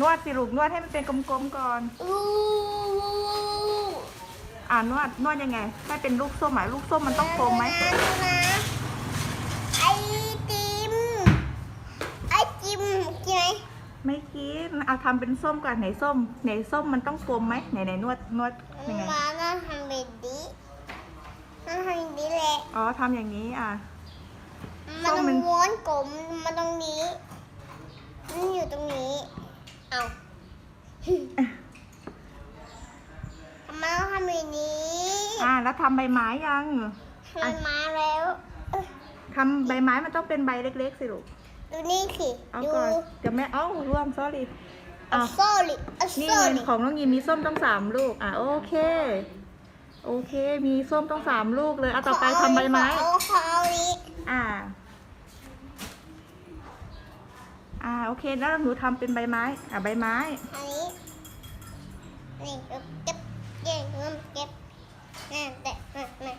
นวดสิลูกนวดให้มันเป็นกลมๆก่อน อู้อ่านวดนวดยังไง ให้เป็นลูกส้มหมายลูกส้มมันต้องกลมไหมนะนะไอติมไอติมกินไหมไม่คิดเอาทำเป็นส้มก่อนไหนส้มไหนส้มมันต้องกลมไหมไหนไหนนวดนวดยังไงมาก็ทำแบบนี้มันทำแบบนี้แหละอ๋อทำอย่างนี้อะมันส้มมันม้วนกลมมาตรงนี้มันอยู่ตรงนี้ เอาทำไมต้องทำแบบนี้อ่าแล้วทำใบไม้ยังมันมาแล้วเอ้ยทำใบไม้มันต้องเป็นใบเล็กๆสิลูกดูนี่สิเอาดูก่อนเดี๋ยวแม่เอ้าร่วง sorry เอาอะโซ่ลิเอานี่โซ่ไงลิของน้องยีมีส้มต้องสามลูก อะโอเค โอเค มีส้มต้องสามลูกเลยเอาต่อไปทำใบไม้ ขอเอาขอเอานี้อ่า อ่าโอเคแล้วหนูทำเป็นใบไม้ อะใบไม้ อันนี้นี่เก็บ เก็